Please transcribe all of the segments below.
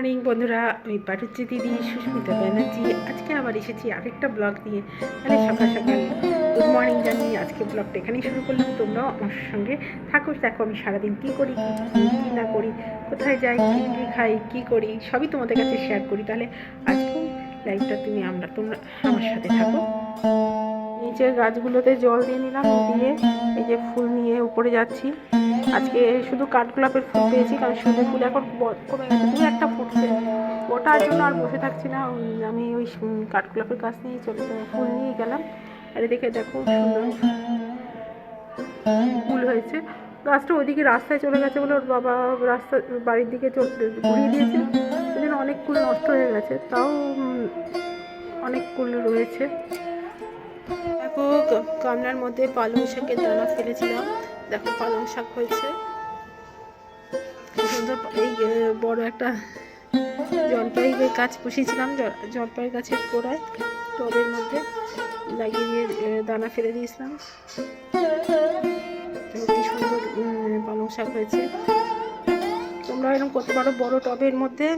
Morning, বন্ধুরা, আমি পাটুচ্ছি দিদি, সুস্মিতা ব্যানার্জি। আজকে আবার এসেছি আরেকটা ব্লগ নিয়ে। তাহলে সকাল সকাল গুড মর্নিং জানিয়ে আজকে ব্লগটা এখানেই শুরু করলাম। তোমরাও আমার সঙ্গে থাকো, দেখো আমি সারাদিন কী করি, কী না করি, কোথায় যাই, কী কী খাই, কী করি, সবই তোমাদের কাছে শেয়ার করি। তাহলে আজকেও লাইফটা তুমি আমরা, তোমরা আমার সাথে থাকো। নিচের গাছগুলোতে জল দিয়ে নিলাম, দিয়ে এই যে ফুল নিয়ে উপরে যাচ্ছি। আজকে শুধু কাঠগোলাপের ফুল পেয়েছি, কারণ সূর্য ফুল এখন কমে গেছে দু একটা ফুটছে ওটার জন্য আর বসে থাকছি না আমি ওই কাঠগোলাপের গাছ নিয়ে চলে ফুল নিয়ে গেলাম। আর এদিকে দেখো সুন্দর ফুল হয়েছে। গাছটা ওইদিকে রাস্তায় চলে গেছে বলে ওর বাবা রাস্তা, বাড়ির দিকে ঘুরিয়ে দিয়েছে ওই জন্য অনেক ফুল নষ্ট হয়ে গেছে, তাও অনেক ফুল রয়েছে। দেখো গামলার মধ্যে পালং শাকের দানা ফেলেছিলাম। দেখো পালং শাক হয়েছে। সুন্দর এই বড় একটা জলপাই গাছ বসিয়েছিলাম জ- জলপাই গাছের গোড়ায় টবের মধ্যে লাগিয়ে দিয়ে দানা ফেলে দিয়েছিলাম। কি সুন্দর পালং শাক হয়েছে। তোমরা এরকম করতে পারো বড় টবের মধ্যে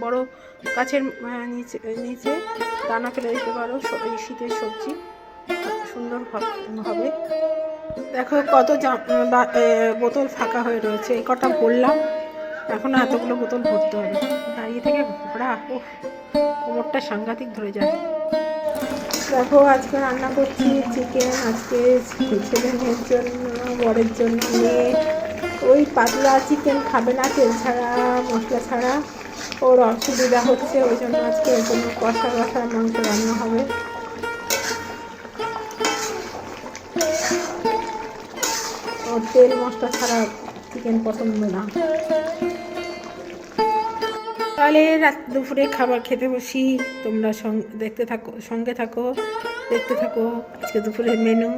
বড় গাছের নিচে নিচে দানা ফেলে দিতে পারো এই শীতের সবজি। সুন্দর হবে। দেখো কত বোতল ফাঁকা হয়ে রয়েছে এই কটা ভরলাম এখন এতগুলো বোতল ভরতে হবে। দাঁড়িয়ে থেকে ভরা উফ, কোমরটা সাংঘাতিক ধরে যায়। দেখো আজকে রান্না করছি চিকেন আজকে ছেলে মেয়ের জন্য বরের জন্য মেয়ে ওই পাতলা চিকেন খাবে না তেল ছাড়া মশলা ছাড়া। ওর অসুবিধা হচ্ছে ওই জন্য আজকে ওর জন্য কষা কষা মাংস রান্না হবে। ওর তেল মশলা ছাড়া চিকেন পছন্দ না। তাহলে রাত দুপুরে খাবার খেতে বসি। তোমরা দেখতে থাকো, সঙ্গে থাকো, দেখতে থাকো। আজকে দুপুরের মেনু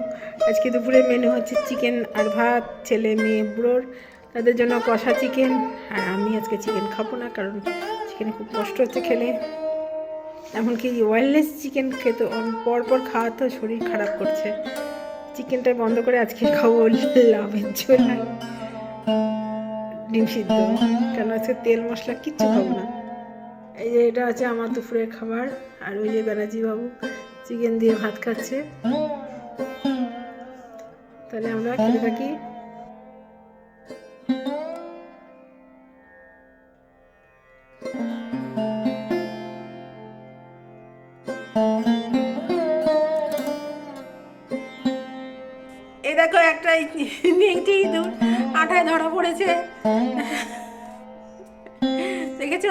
আজকে দুপুরের মেনু হচ্ছে চিকেন আর ভাত, ছেলে, মেয়ে, বুড়োর। তাদের জন্য কষা চিকেন আর আমি আজকে চিকেন খাব না, কারণ চিকেন খুব কষ্ট হচ্ছে খেলে। এমনকি ওয়ারলেস চিকেন খেতে পর পর খাওয়া তো শরীর খারাপ করছে। চিকেনটা বন্ধ করে আজকে খাব লাভের জন্য। ডিম সিদ্ধ। কেন আজকে তেল মশলা কিচ্ছু খাব না। এই যে এটা আছে আমার দুপুরের খাবার। আর ওই যে ব্যানার্জি বাবু চিকেন দিয়ে ভাত খাচ্ছে। তাহলে আমরা খেতে থাকি। ইঁদুর আঠায় ধরা পড়েছে। দেখেছ?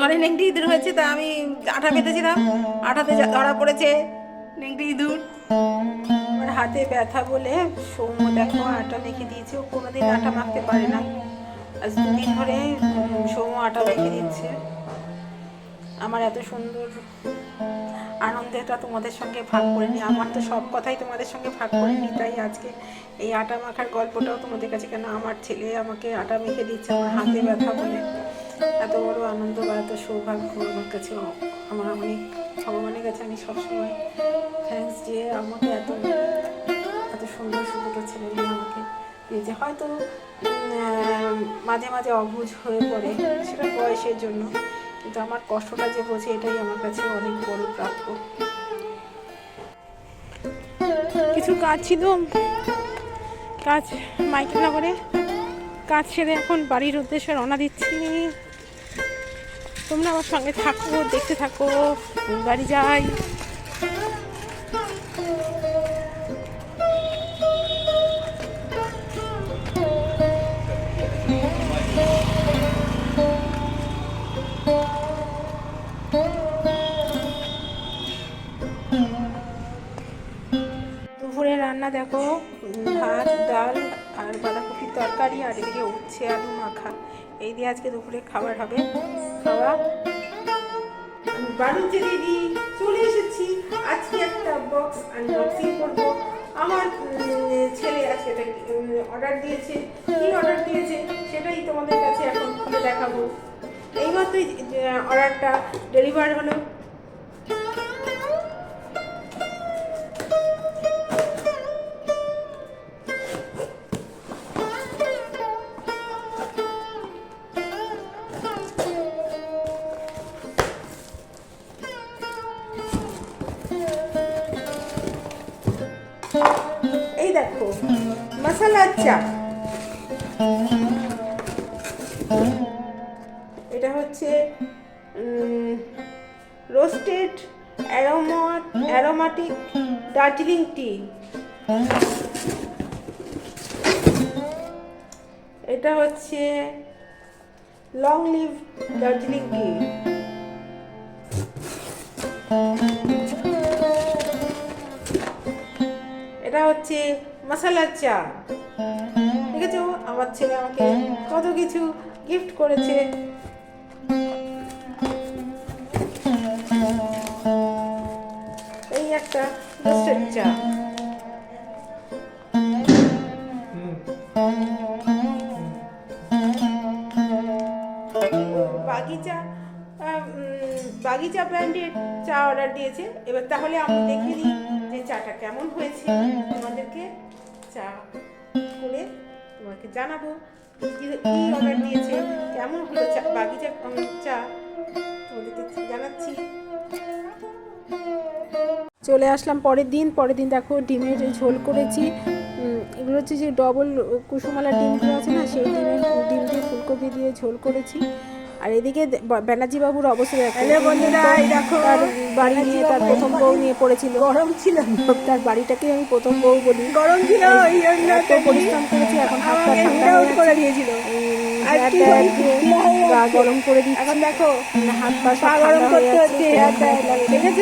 ঘরে নেংটি ইঁদুর হয়েছে, তা আমি আঠা পেতেছিলাম আঠাতে ধরা পড়েছে নেংটি ইঁদুর। আমার হাতে ব্যথা বলে দেখো, আটা দিয়েছে। ও কোনোদিন আটা মাখতে পারে না। আজ দুদিন ধরে সৌম্য আটা মেখে দিচ্ছে। আমার এত সুন্দর আনন্দটা তোমাদের সঙ্গে ভাগ করে নিই আমার তো সব কথাই তোমাদের সঙ্গে ভাগ করে নিই তাই আজকে এই আটা মাখার গল্পটাও তোমাদের কাছে কেন? আমার ছেলে আমাকে আটা মেখে দিচ্ছে আমার হাতে ব্যথা বলে। এত বড় আনন্দ বা এত সৌভাগ্য আমার কাছে আমার অনেক ভগবানের কাছে আমি সবসময় থ্যাঙ্কস যে আমাকে এত এত সুন্দর সুন্দর ছেলে নিয়ে আমাকে দিয়েছে। হয়তো মাঝে মাঝে অবুঝ হয়ে পড়ে সেটা বয়সের জন্য, কিন্তু আমার কষ্টটা যে বোঝে এটাই আমার কাছে অনেক বড় প্রাপ্য। কিছু কাজ ছিল? কাজ মাইকেলনগরে কাজ সেরে এখন বাড়ির উদ্দেশ্যে রওনা দিচ্ছি। তোমরা আমার সঙ্গে থাকো, দেখতে থাকো, বাড়ি যাই। দুপুরে রান্না দেখো ভাত, ডাল আর বাঁধাকপির তরকারি আর এদিকে উচ্ছে, আলু মাখা। এই দিয়ে আজকে দুপুরে খাবার হবে। খাওয়া বাড়িতে দিদি। চলে এসেছি। আজকে একটা বক্স আনবক্সিং করব। আমার ছেলে আজকে একটা অর্ডার দিয়েছে। কি অর্ডার দিয়েছে সেটাই তোমাদের কাছে এখন খুলে দেখাবো। এইমাত্রই অর্ডারটা ডেলিভার হলো। মশলার চা এটা হচ্ছে roasted aroma aromatic Darjeeling tea এটা হচ্ছে লং লিভ দার্জিলিং টি হচ্ছে মশালার চা ঠিক আছে আমার ছেলে আমাকে কত কিছু গিফট করেছে। এই একটা রোস্টেড চা বাগিচা বাগিচা ব্র্যান্ডের চা অর্ডার দিয়েছে। এবার তাহলে আমি দেখে যে চাটা কেমন হয়েছে? তোমাদেরকে চা করে তোমাকে জানাব কি অর্ডার দিয়েছে, কেমন হলো চা বাগিচা চা তোমাদেরকে জানাচ্ছি। চলে আসলাম পরের দিন পরের দিন দেখো ডিমের ঝোল করেছি। এগুলো হচ্ছে যে ডবল কুসুমালা ডিমগুলো আছে না, সেই ডিমের ডিম দিয়ে ফুলকপি দিয়ে ঝোল করেছি। আর এদিকে ব্যানার্জি বাবুর অবস্থা দেখো। বাড়ি নিয়ে তার প্রথম বউ নিয়ে পড়েছিল। গরম ছিল। তার বাড়িটাকে আমি প্রথম বউ বলি। গরম ছিল পরিশ্রম করেছি এখন করে দিয়েছিল। গা গরম করে দিচ্ছি। এখন দেখো হাত পা গরম করতে হচ্ছে দেখেছ?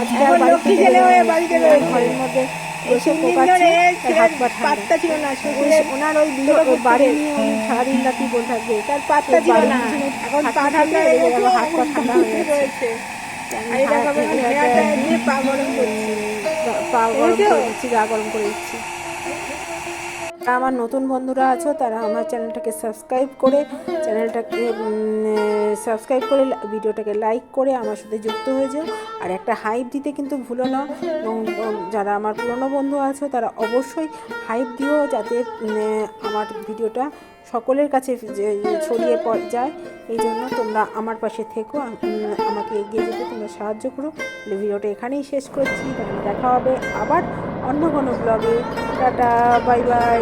আজকে। বাড়িতে। ঘরের মধ্যে বসে পোকাচ্ছে ধরে তার ছেলের হাত পা ঠান্ডা। ছিল না ওনার ওই বিয়ে- ছোট ওই বাড়ি পুকুরে। নিয়ে উনি সারাদিন রাতি বসে থাকবে। তার পাত্তা ছিল না। এখন পা ঠান্ডা হয়ে গেছে হাত পা ঠান্ডা হয়ে গেছে। গরম? করে দিচ্ছি গা গরম করে দিচ্ছি। আমার নতুন বন্ধুরা আছো, তারা আমার চ্যানেলটাকে সাবস্ক্রাইব করে, চ্যানেলটাকে সাবস্ক্রাইব করে, ভিডিওটাকে লাইক করে আমার সাথে যুক্ত হয়ে যাও। আর একটা হাইপ দিতে কিন্তু ভুলো না। এবং যারা আমার পুরনো বন্ধু আছো, তারা অবশ্যই হাইপ দিও যাতে আমার ভিডিওটা সকলের কাছে ছড়িয়ে যায়। এই জন্য তোমরা আমার পাশে থেকো। আমাকে এগিয়ে যেতে তোমরা সাহায্য করো। ভিডিওটা এখানেই শেষ করছি। দেখা হবে আবার অন্য কোনো ব্লগে টাটা বাই বাই